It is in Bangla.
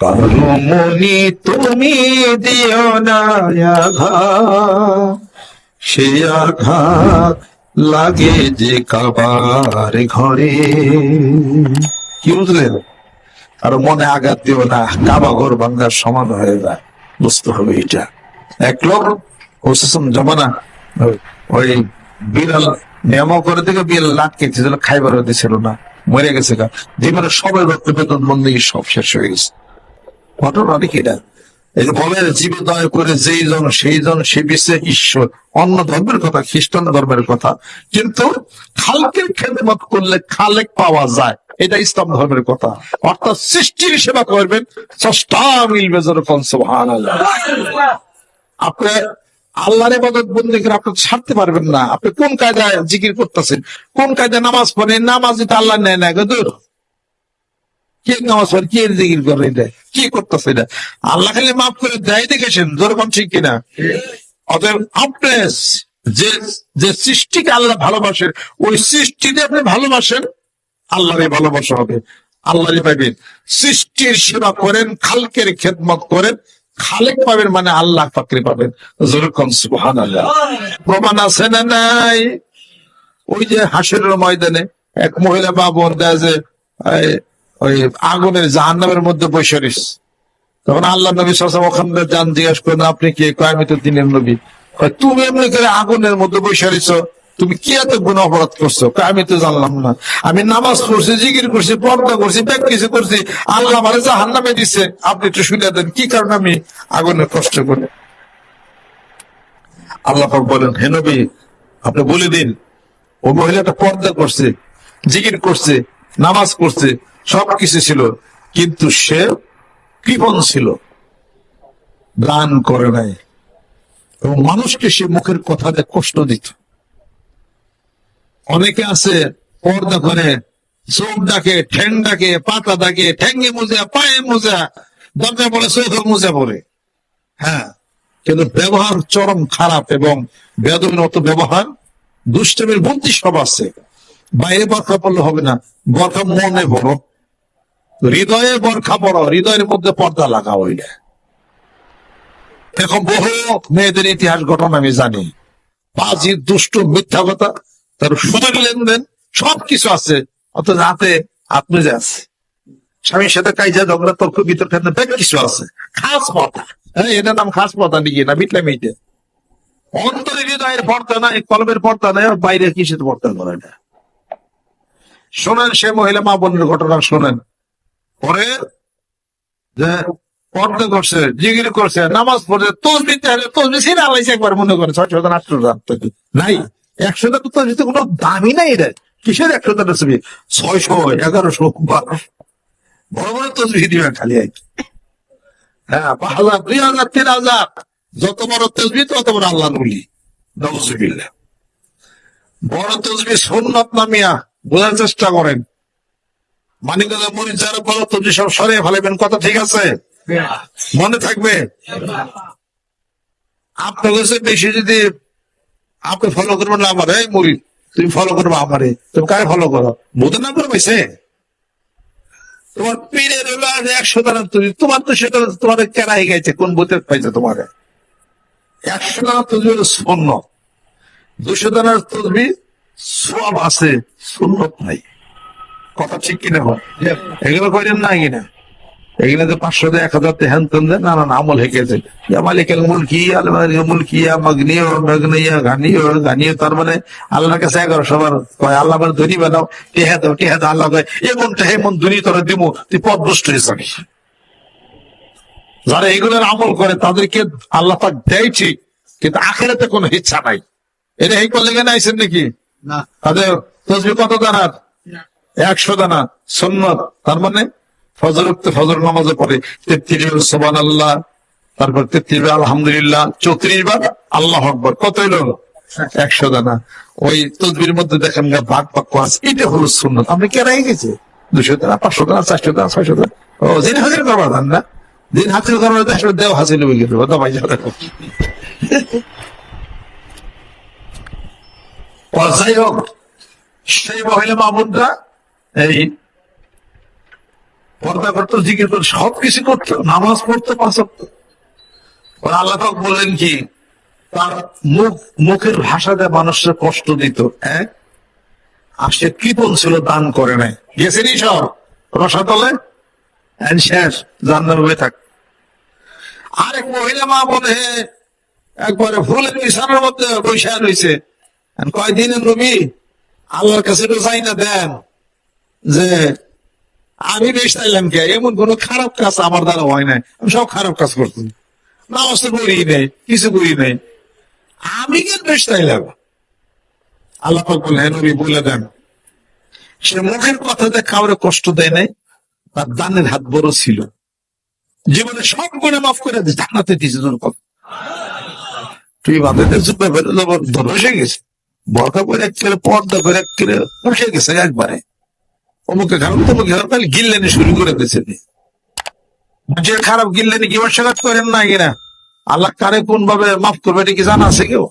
করমনি তুমি দিও না সে আঘাত লাগে যে কাবার ঘরে। কি বুঝলেন? আর মনে আঘাত দিও না, কাবা ঘর ভাঙ্গার সমান হয়ে যায়। বুঝতে হবে এটা। এক লোক ওসম জমানা, ওই বিড়াল নিয়ম করে থেকে বিড়াল লাটকেছে যেন খাইবার দিছিল না। মরে গেছে গা। সবাই রক্ত বেতন বন্দী সব শেষ হয়ে গেছে। ঘটনা নাকি এটা? এই যে জীবে দয়া করে যেই জন, সেই জন সে বিশ্বে ঈশ্বর। অন্য ধর্মের কথা, খ্রিস্টান ধর্মের কথা। কিন্তু খালকের খেদমত করলে খালেক পাওয়া যায়। এটা ইসলাম ধর্মের কথা। অর্থাৎ সৃষ্টির সেবা করবেন মিলবে যেরকম আপনি আল্লাহর ইবাদত বন্দি করে আপনি ছাড়তে পারবেন না। আপনি কোন কায়দায় জিকির করতেছেন? কোন কায়দায় নামাজ পড়েন? নামাজ আল্লাহ নেয় না আল্লাহ ভালোবাসেন, ওই সৃষ্টিতে আপনি ভালোবাসেন আল্লাহরে ভালোবাসা হবে। আল্লাহরে পাবেন। সৃষ্টির সেবা করেন, খালকের খেদমত করেন, খালেক পাবেন মানে আল্লাহ পাকরে পাবেন। যেরকম সুহান আল্লাহ প্রমাণ আছে না নাই? ওই যে হাসিরের ময়দানে এক মহিলা বা দেয় যে ওই আগুনের জাহান্নামের মধ্যে বসে রইস। তখন আল্লাহ নবী সাসম ওখানে যান, জিজ্ঞাসা করেন, আপনি কি? কয়, আমি দিনের নবী। তুমি এমনি করে আগুনের মধ্যে রইছ। তুমি কি এত গুণ অপরাধ করছ? আমি তো জানলাম না। আমি নামাজ পড়ছি, জিকির করছি, পর্দা করছি ব্যাগ কিছু করছি। আল্লাহ আমার জাহান্নামে দিচ্ছে আপনি একটু শুনে দেন, কি কারণে আমি আগুনের কষ্ট করি? আল্লাহ বলেন, হে নবী, আপনি বলে দিন। ও মহিলাটা পর্দা করছে, জিকির করছে নামাজ করছে সব কিছু ছিল, কিন্তু সে কৃপণ ছিল গান করে নাই। এবং মানুষকে সে মুখের কথা দিয়ে কষ্ট দিত। অনেকে আছে, পর্দা করে, চোখ ডাকে, ঠ্যাং ডাকে, পাতা ডাকে, ঠ্যাঙ্গে মোজা, পায়ে মোজা, দরজা পড়ে, চোখে মোজা পড়ে। হ্যাঁ কিন্তু ব্যবহার চরম খারাপ এবং বেদবির মতো ব্যবহার, দুষ্টমের বুদ্ধি সব আছে। বাইরে বরখা পড়লে হবে না। বরখা মনে বড় হৃদয়ে বরখা পড়ো, হৃদয়ের মধ্যে পর্দা লাগা হইলে এখন বহু মেয়েদের ইতিহাস, ঘটনা আমি জানি। বাজি, দুষ্ট, মিথ্যা কথা, তার সুদের লেনদেন, সবকিছু আছে। অত রাতে আত্মজা আছে স্বামীর সাথে কাইজা ঝগড়া, তর্ক, বিতর্ক বেশ কিছু আছে। খাস পথা হ্যাঁ এটার নাম খাস পথা নাকি? না বিটলা মিটে অন্তরে হৃদয়ের পর্দা নাই, কলমের পর্দা নাই বাইরে কিসের পর্দা করে না শোনেন সে মহিলা মা বোনের ঘটনা শোনেন। পরে যে পর্দা করছে, জিগির করছে, নামাজ পড়ছে তসবি চাইলে তসবি ছিঁড়ে আলাইছে একবার মনে করে ছয় শত আটশো নাই একশো টাকা তসবিতে কোনো দামই নাই এটা কিসের একশো টাকা তসবি ছয়শো, এগারোশো, বারোশো। বড় বড় তসবি দিবেন খালি আর কি। হ্যাঁ পাঁচ হাজার দুই হাজার তিন হাজার যত বড় তসবি তত বড় আল্লাহ বলি নজবিল্লা বড় তসবি সুন্নত নামিয়া বোঝার চেষ্টা করেন। মানিকগঞ্জ মরিচ যারা বড় তসবি সব সরিয়ে কথা ঠিক আছে? মনে থাকবে? আপনার কাছে বেশি যদি আপনি ফলো করবেন আমার, এই তুমি ফলো করব তুমি কারে ফলো করো? বোধ না করে পাইছে? তোমার আর একশো টাকা তুমি তোমার তো সেটা তোমার কেনাই গেছে কোন বুথে পাইছে তোমার? একশো টাকা তুমি দুশো টাকার তসবি সব আছে, সুন্নত নাই। কথা ঠিক কিনা হয়? এগুলো করেন না কিনা? এখানে তো পাঁচশো এক হাজার হ্যান তেন না না আমল হেঁকেছে মালিকের তার মানে আল্লাহর কাছে এগারো সবার কয়, আল্লাহ মানে বানাও, টেহা দাও টেহা দাও, আল্লাহ কয়, এমন টেহে এমন ধনী দিব তুই পদভ্রষ্ট হয়ে যাবি। যারা এগুলোর আমল করে, তাদেরকে আল্লাহ পাক দেয় ঠিক, কিন্তু আখেরাতে কোনো ইচ্ছা নাই। এটা এই করলে কেন আইসেন নাকি? তাদের তসবি কত একশো দানা তার মানে ফজর ফজর নামাজে তেত্রিশ সোবান আল্লাহ তারপর তেত্রিশ বার আলহামদুলিল্লাহ। চৌত্রিশ বার আল্লাহ আকবর। কত একশো দানা ওই তসবির মধ্যে দেখেন ভাগ বাক্য আছে। এটা হলো শূন্য আপনি কে গেছে? দুশো দানা পাঁচশো দানা চারশো দানা ছয়শো দানা ও দিন হাজির করবা ধান না। দিন হাজির করবা দেড়শো দেও হাজির হয়ে গেল। যাবে। যাই হোক সেই মহিলা মামুনরা এই পর্দা করতো, জিকির করতো সব কিছু করতো, নামাজ পড়তো, পাঁচ আল্লাহ বললেন কি, তার মুখ, মুখের ভাষাতে মানুষের কষ্ট দিত হ্যাঁ? আর সে কৃপণ ছিল দান করে নাই। গেছেনি সব, রসাতলে? And শেষ, জান্নার হয়ে থাক। আরেক মহিলা মা বলে একবারে ফুলের বিছানার মধ্যে বৈশা রয়েছে। আর কয়দিনের নবী আল্লাহর কাছে তো চাই না, দেন। যে, আমি বেশ চাইলাম কে, এমন কোন খারাপ কাজ আমার দ্বারা হয় নাই। আমি সব খারাপ কাজ করতাম নামাজ তো করি নেই, কিছু করি নেই। আমি কেন বেশ চাইলাম আল্লাহ পাক বলে হ্যাঁ নবী, বলে দেন। সে মুখের কথাতে কাউরে কষ্ট দেয় নাই, তার দানের হাত বড় ছিল। জীবনে সব করে মাফ করে জানাতে দিয়েছে তুই যাবার ধসে গেছে। বরকা করে এক করে পর্দা করে এক করে বসে গেছে একবারে। অমুকে খারাপ তমুকে খারাপ তাহলে গিল্লেনি শুরু করে দিয়েছে যে খারাপ গিল্লেনি কি সাক্ষাৎ করেন না কিনা আল্লাহ কারে কোন ভাবে মাফ করবে এটা কি জানা আছে কেউ?